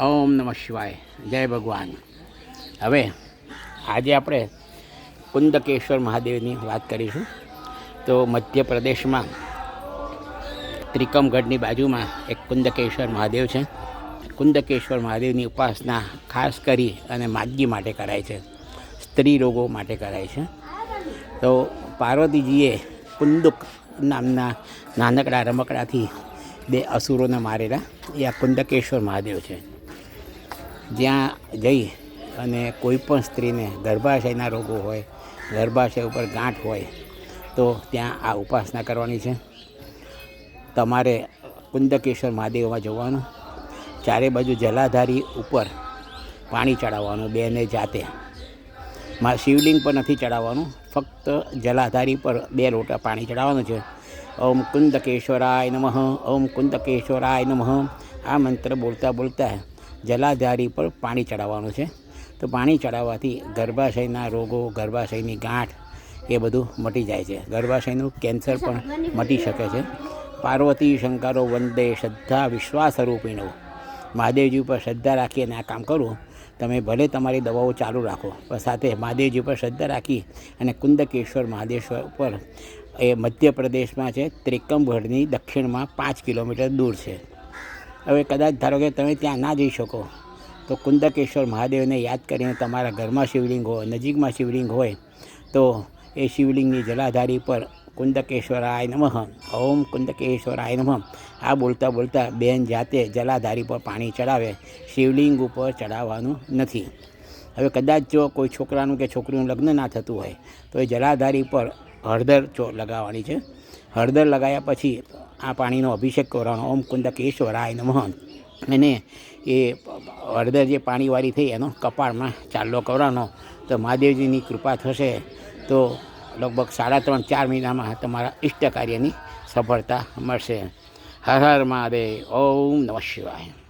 ઓમ નમઃ શિવાય. જય ભગવાન. હવે આજે આપણે કુંદકેશ્વર મહાદેવની વાત કરીશું. તો મધ્યપ્રદેશમાં ત્રિકમગઢની બાજુમાં એક કુંદકેશ્વર મહાદેવ છે. કુંદકેશ્વર મહાદેવની ઉપાસના ખાસ કરી અને માદગી માટે કરાય છે. સ્ત્રી રોગો માટે કરાય છે. તો પાર્વતીજીએ કુંદુક નામના નાનકડા રમકડાથી બે અસુરોને મારેલા. એ આ કુંદકેશ્વર મહાદેવ છે. જ્યાં જઈ અને કોઈ પણ સ્ત્રીને ગર્ભાશયના રોગો હોય, ગર્ભાશય ઉપર ગાંઠ હોય, તો ત્યાં આ ઉપાસના કરવાની છે. તમારે કુંદકેશ્વર મહાદેવમાં જવાનું, ચારે બાજુ જલાધારી ઉપર પાણી ચડાવવાનું બેને જાતે. માં શિવલિંગ પર નથી ચડાવવાનું, ફક્ત જલાધારી પર બે લોટા પાણી ચડાવવાનું છે. ઓમ કુંદકેશ્વરાય નમઃ, ઓમ કુંદકેશ્વરાય નમઃ, આ મંત્ર બોલતા બોલતા જલાધારી પર પાણી ચડાવવાનું છે. તો પાણી ચડાવવાથી ગર્ભાશયના રોગો, ગર્ભાશયની ગાંઠ એ બધું મટી જાય છે. ગર્ભાશયનું કેન્સર પણ મટી શકે છે. પાર્વતી શંકરો વંદે શ્રદ્ધા વિશ્વાસ રૂપીણો મહાદેવજી ઉપર શ્રદ્ધા રાખી અને આ કામ કરું. તમે ભલે તમારી દવાઓ ચાલુ રાખો, પણ સાથે મહાદેવજી ઉપર શ્રદ્ધા રાખી અને કુંદકેશ્વર મહાદેશ્વર ઉપર એ મધ્યપ્રદેશમાં છે ત્રિકમગઢની દક્ષિણમાં પાંચ કિલોમીટર દૂર છે. હવે કદાચ ધારો કે તમે ત્યાં ના જઈ શકો, તો કુંદકેશ્વર મહાદેવને યાદ કરીને તમારા ઘરમાં શિવલિંગ હોય, નજીકમાં શિવલિંગ હોય, તો એ શિવલિંગની જલાધારી પર કુંદકેશ્વરાય નમઃ, ઓમ કુંદકેશ્વરાય નમઃ. આ બોલતા બોલતા બેન જાતે જલાધારી પર પાણી ચડાવે, શિવલિંગ ઉપર ચડાવવાનું નથી. હવે કદાચ જો કોઈ છોકરાનું કે છોકરીનું લગ્ન ના થતું હોય, તો એ જલાધારી પર હળદર ચો લગાવવાની છે. હળદર લગાવ્યા પછી આ પાણીનો અભિષેક કરવાનો. ઓમ કુંદકેશ્વરાય નમઃ. અને એ હળદર જે પાણીવાળી થઈ એનો કપાળમાં ચાલ્લો કરવાનો. તો મહાદેવજીની કૃપા થશે તો લગભગ સાડા ત્રણ, ચાર મહિનામાં તમારા ઇષ્ટ કાર્યની સફળતા મળશે. હર હર મહાદેવ. ઓમ નમઃ શિવાય.